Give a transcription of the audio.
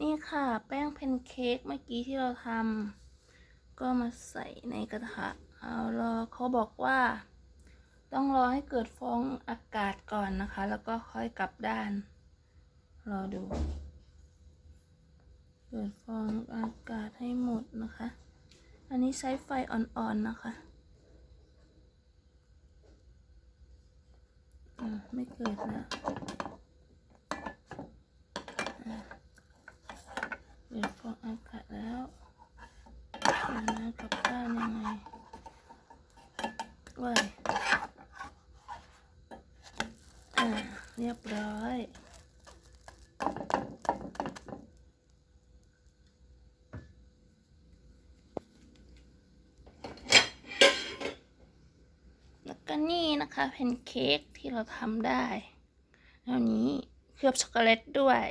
นี่ค่ะแป้งแพนเค้กเมื่อกี้ที่เราทำก็มาใส่ในกระทะเอารอเขาบอกว่า ต้องรอให้เกิดฟองอากาศก่อนนะคะ แล้วก็ค่อยกลับด้าน รอดูเปิดฟองอากาศให้หมดนะคะ อันนี้ใช้ไฟอ่อนๆนะคะอ่าไม่เกิดนะอ่า เปิดฟองอากาศแล้วเดี๋ยวนะกลับด้านยังไงว้ายอ่าเรียบร้อยแล้วก็นี่นะคะแพนเค้กที่เราทำได้แล้วนี้เคลือบช็อกโกแลตด้วย